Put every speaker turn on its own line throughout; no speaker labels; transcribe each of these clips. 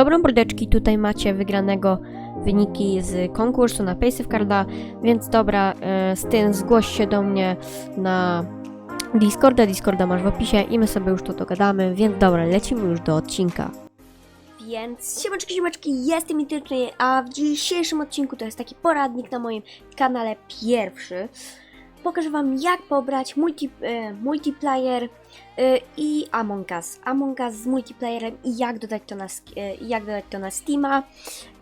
Dobrą mordeczki, tutaj macie wygranego wyniki z konkursu na Paysafe Carda, więc dobra, e, z tym zgłoś się do mnie na Discorda, Discorda masz w opisie i my sobie już to dogadamy, więc dobra, lecimy już do odcinka. Więc siemaczki, siemaczki, jestem Mityczny, a w dzisiejszym odcinku to jest taki poradnik na moim kanale pierwszy. Pokażę Wam jak pobrać multi, e, multiplayer e, i Among Us. Among Us z multiplayerem i jak dodać to na, e, jak dodać to na Steama.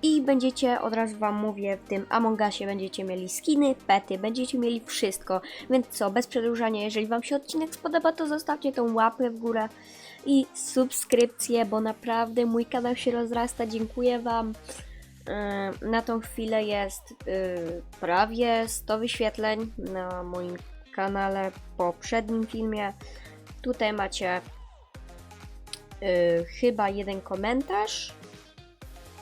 I będziecie, od razu Wam mówię, w tym Among Usie będziecie mieli skiny, pety, będziecie mieli wszystko. Więc co, bez przedłużania, jeżeli Wam się odcinek spodoba, to zostawcie tą łapę w górę i subskrypcję, bo naprawdę mój kanał się rozrasta. Dziękuję Wam. Na tą chwilę jest yy, prawie 100 wyświetleń na moim kanale po poprzednim filmie. Tutaj macie yy, chyba jeden komentarz.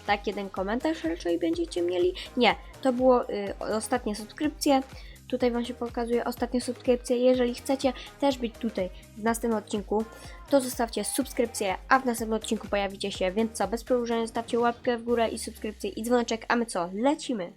Tak, jeden komentarz raczej będziecie mieli. Nie, to było yy, ostatnie subskrypcje. Tutaj Wam się pokazuje ostatnie subskrypcje. Jeżeli chcecie też być tutaj w następnym odcinku, to zostawcie subskrypcję, a w następnym odcinku pojawicie się, więc co, bez przedłużenia zostawcie łapkę w górę i subskrypcję i dzwoneczek, a my co, lecimy!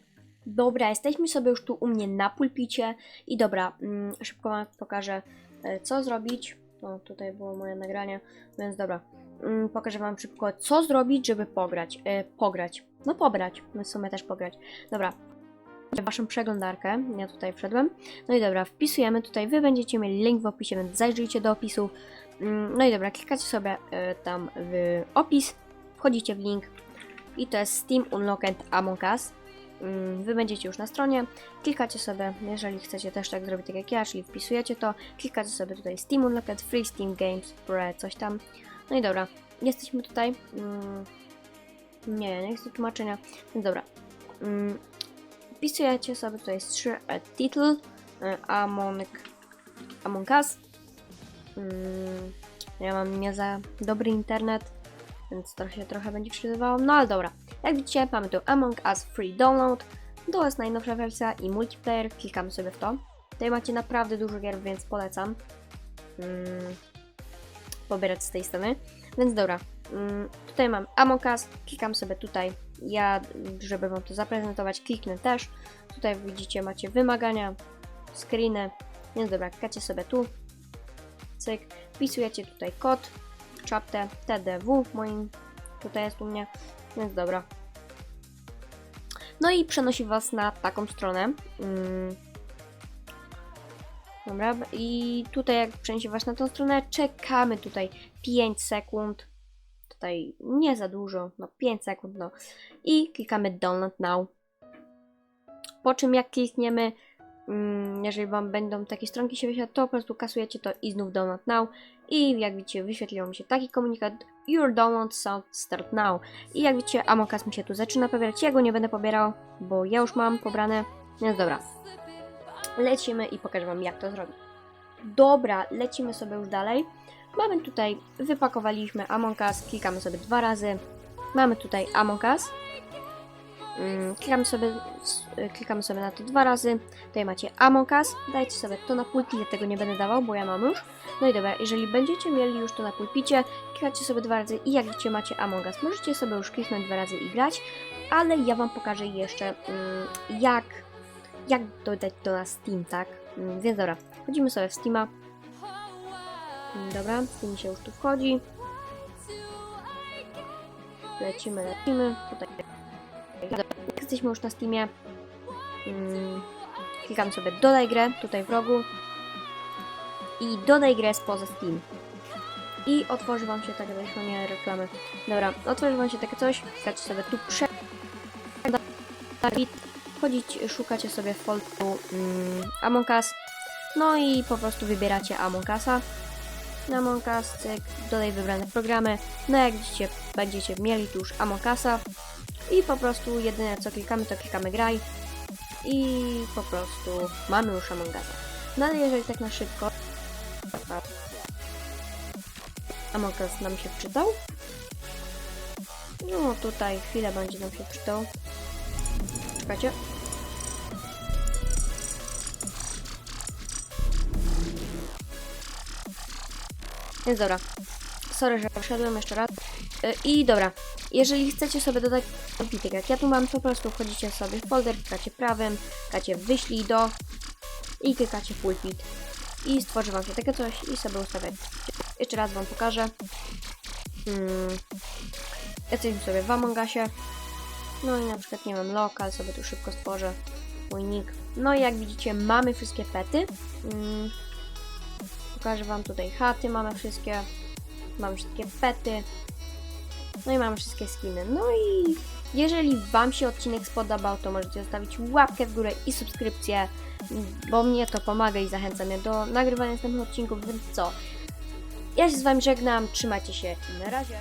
Dobra, jesteśmy sobie już tu u mnie na pulpicie i dobra, mm, szybko Wam pokażę, e, co zrobić. No, tutaj było moje nagranie, więc dobra. Mm, pokażę Wam szybko, co zrobić, żeby pograć. E, pograć. No pobrać, my w sumie też pograć. Dobra. Waszą przeglądarkę, ja tutaj wszedłem. No i dobra, wpisujemy tutaj, Wy będziecie mieli link w opisie, więc zajrzyjcie do opisu. Mm, No i dobra, klikacie sobie e, tam w opis, wchodzicie w link i to jest Steam Unlocked Among Us. Mm, Wy będziecie już na stronie, klikacie sobie, jeżeli chcecie też tak zrobić tak jak ja, czyli wpisujecie to, klikacie sobie tutaj Steam Unlocked, Free Steam Games, Pre, coś tam. No i dobra, jesteśmy tutaj. Mm, Nie, nie chcę tłumaczenia, więc dobra. Wpisujecie sobie tutaj trzy e, title e, Among, Among Us. Mm, ja mam nie za dobry internet, więc to się trochę będzie wczytywało. No ale dobra. Jak widzicie, mamy tu Among Us Free Download. To jest najnowsza wersja i multiplayer. Klikamy sobie w to. Tutaj macie naprawdę dużo gier, więc polecam mm, pobierać z tej strony. Więc dobra. Mm, tutaj mam Among Us. Klikam sobie tutaj. Ja, żeby Wam to zaprezentować, kliknę też. Tutaj widzicie, macie wymagania, screeny. Więc dobra, klikacie sobie tu. Cyk. Wpisujecie tutaj kod, czaptę TDW moim, tutaj jest u mnie, więc dobra. No i przenosi Was na taką stronę. Mm. Dobra, i tutaj jak przenosi Was na tą stronę, czekamy tutaj 5 sekund. Tutaj nie za dużo, no 5 sekund, no. I klikamy Download Now. Po czym jak klikniemy, mm, jeżeli Wam będą takie stronki się wyświetlać, to po prostu kasujecie to i znów Download Now. I jak widzicie, wyświetliło mi się taki komunikat Your download sound start now. I jak widzicie, Among Us mi się tu zaczyna pobierać. Ja go nie będę pobierał, bo ja już mam pobrane. Więc dobra. Lecimy i pokażę Wam, jak to zrobić. Dobra, lecimy sobie już dalej. Mamy tutaj, wypakowaliśmy Among Us, klikamy sobie dwa razy. Mamy tutaj Among Us. Mm, Klikamy sobie, klikamy sobie na to dwa razy. Tutaj macie Among Us. Dajcie sobie to na pulpit, ja tego nie będę dawał, bo ja mam już. No i dobra, jeżeli będziecie mieli już to na pulpicie, klikacie sobie dwa razy i jak widzicie macie Among Us. Możecie sobie już kliknąć dwa razy i grać, ale ja Wam pokażę jeszcze mm, jak, jak dodać to na Steam, tak? Mm, Więc dobra, wchodzimy sobie w Steama. Dobra, Steam się już tu wchodzi. Lecimy, lecimy. Tutaj. Jesteśmy już na Steamie, mm, klikam sobie dodaj grę, tutaj w rogu i dodaj grę spoza Steam. I otworzy Wam się takie coś, nie reklamy. Dobra, otworzy Wam się takie coś, klikacie sobie tu prze... Wchodzić, szukacie sobie w folderu mm, Among Us. No i po prostu wybieracie Among Usa. Na Among dodaj wybrane programy. No jak widzicie, będziecie mieli tu już Among Usa. I po prostu jedyne co klikamy, to klikamy graj. I po prostu mamy już Among. No ale jeżeli tak na szybko... Among Us nam się wczytał. No tutaj chwilę będzie nam się wczytał. Czekajcie. Więc dobra. Sorry, że poszedłem jeszcze raz. Y, I dobra, jeżeli chcecie sobie dodać konflikt, jak ja tu mam, po prostu wchodzicie sobie w folder, klikacie prawym, klikacie wyślij do i klikacie pulpit i stworzy wam się takie coś i sobie ustawiać. Jeszcze raz wam pokażę. Hmm. Jesteśmy sobie w Among Usie. No i na przykład, nie wiem, lokal sobie tu szybko stworzę. Mój nick. No i jak widzicie, mamy wszystkie pety. Mm. Pokażę wam tutaj chaty, mamy wszystkie. Mamy wszystkie pety. No i mamy wszystkie skiny. No i jeżeli wam się odcinek spodobał, to możecie zostawić łapkę w górę i subskrypcję, bo mnie to pomaga i zachęca mnie do nagrywania następnych odcinków, więc co? Ja się z wami żegnam, trzymajcie się i na razie.